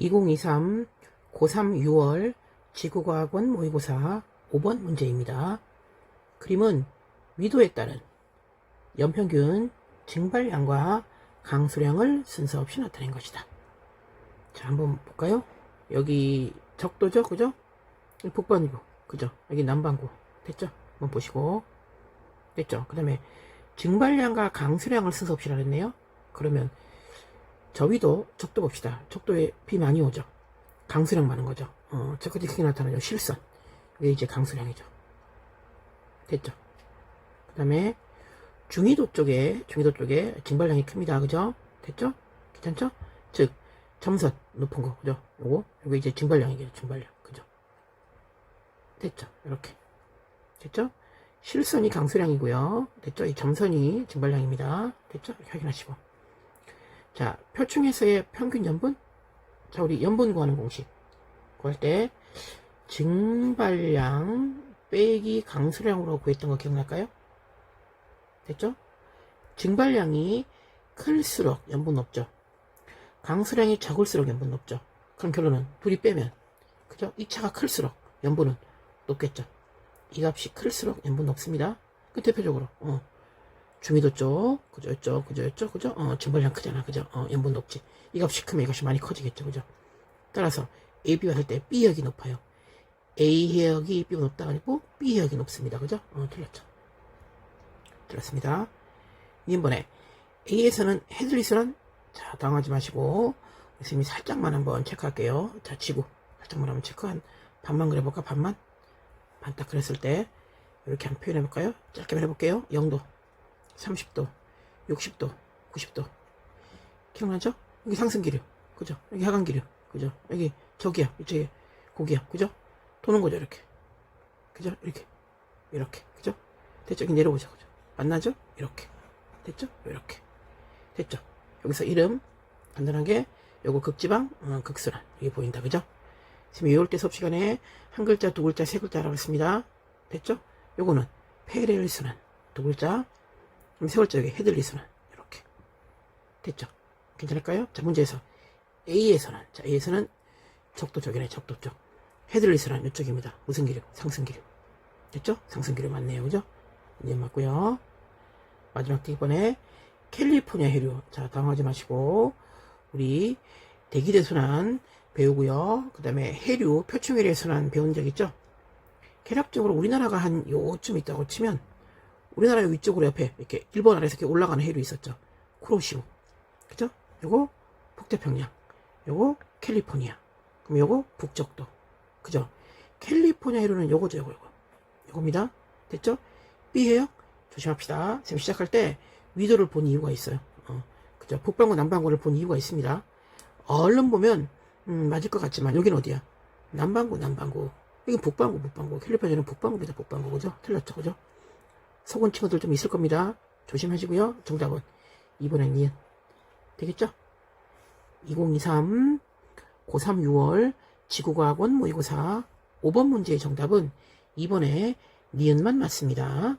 2023 고3 6월 지구과학원 모의고사 5번 문제입니다. 그림은 위도에 따른 연평균 증발량과 강수량을 순서 없이 나타낸 것이다. 자, 한번 볼까요? 여기 적도죠? 그죠? 북반구. 그죠? 여기 남반구. 됐죠? 한번 보시고. 됐죠? 그 다음에 증발량과 강수량을 순서 없이 나랬네요. 그러면 저 위도 적도 봅시다. 적도에 비 많이 오죠. 강수량 많은 거죠. 어, 저까지 크게 나타나죠. 실선. 이게 이제 강수량이죠. 됐죠. 그 다음에 중위도 쪽에, 중위도 쪽에 증발량이 큽니다. 그죠? 됐죠? 괜찮죠? 즉, 점선 높은 거. 그죠? 요거, 요거 이제 증발량이겠죠. 증발량. 그죠? 됐죠? 이렇게. 됐죠? 실선이 강수량이고요. 됐죠? 이 점선이 증발량입니다. 됐죠? 확인하시고. 자, 표충에서의 평균 연분? 자, 우리 연분 구하는 공식. 구할 때, 증발량 빼기 강수량으로 구했던 거 기억날까요? 됐죠? 증발량이 클수록 연분 높죠. 강수량이 적을수록 연분 높죠. 그럼 결론은 둘이 빼면, 그죠? 이 차가 클수록 연분은 높겠죠. 이 값이 클수록 연분 높습니다. 그 대표적으로, 어, 중위도 쪽, 그죠, 쪽, 그죠, 쪽, 그죠? 어, 증발량 크잖아, 그죠? 어, 연분 높지. 이 값이 크면 이것이 많이 커지겠죠, 그죠? 따라서 AB 왔을 때 B역이 높아요. A 해역이 B가 높다가 아니고 B 해역이 높습니다, 그죠? 어, 틀렸죠. 틀렸습니다. 2번에 A에서는 헤드리스는 자, 당하지 마시고 선생님이 살짝만 한번 체크할게요. 자, 지구 살짝만 한번 체크 한 반만 그려볼까? 반만? 반 딱 그렸을 때 이렇게 한번 표현해볼까요? 짧게 해볼게요. 0도 30도, 60도, 90도. 기억나죠? 여기 상승 기류, 그죠? 여기 하강 기류, 그죠? 여기 저기야, 이쪽에 고기야, 그죠? 도는 거죠, 이렇게. 그죠? 이렇게. 이렇게. 그죠? 됐죠? 여기 내려보자, 그죠? 만나죠? 이렇게. 됐죠? 이렇게. 됐죠? 여기서 이름, 간단하게, 요거 극지방, 어, 극순환. 이게 보인다, 그죠? 지금 6월 때 수업 시간에 한 글자, 두 글자, 세 글자 알아봤습니다 됐죠? 요거는 페레일 순환. 두 글자, 그럼 세 번째 여기 헤들리스는 이렇게 됐죠? 괜찮을까요? 자 문제에서 A에서는 자 A에서는 적도 쪽이네 적도 쪽 헤들리스는 이쪽입니다 무슨 기류? 상승 기류 됐죠? 상승 기류 맞네요 그죠? 이제 맞고요 마지막 이번에 캘리포니아 해류 자 당황하지 마시고 우리 대기대 순환 배우고요 그 다음에 해류 표충해류 순환 배운 적 있죠? 개략적으로 우리나라가 한 요쯤 있다고 치면 우리나라 위쪽으로 옆에 이렇게 일본 아래에서 이렇게 올라가는 해류 있었죠. 쿠로시오. 그죠? 요거 북태평양. 요거 캘리포니아. 그럼 요거 북적도. 그죠? 캘리포니아 해류는 요거죠, 요거, 요거. 요겁니다. 됐죠? B해역 조심합시다. 지금 시작할 때 위도를 본 이유가 있어요. 어, 그죠? 북반구, 남반구를 본 이유가 있습니다. 얼른 보면, 음, 맞을 것 같지만, 여긴 어디야? 남반구, 남반구. 여긴 북반구, 북반구. 캘리포니아는 북반구입니다, 북반구. 그죠? 틀렸죠, 그죠? 속은 친구들 좀 있을 겁니다. 조심하시고요. 정답은 2번에 니은. 되겠죠? 2023 고3 6월 지구과학원 모의고사 5번 문제의 정답은 2번에 니은만 맞습니다.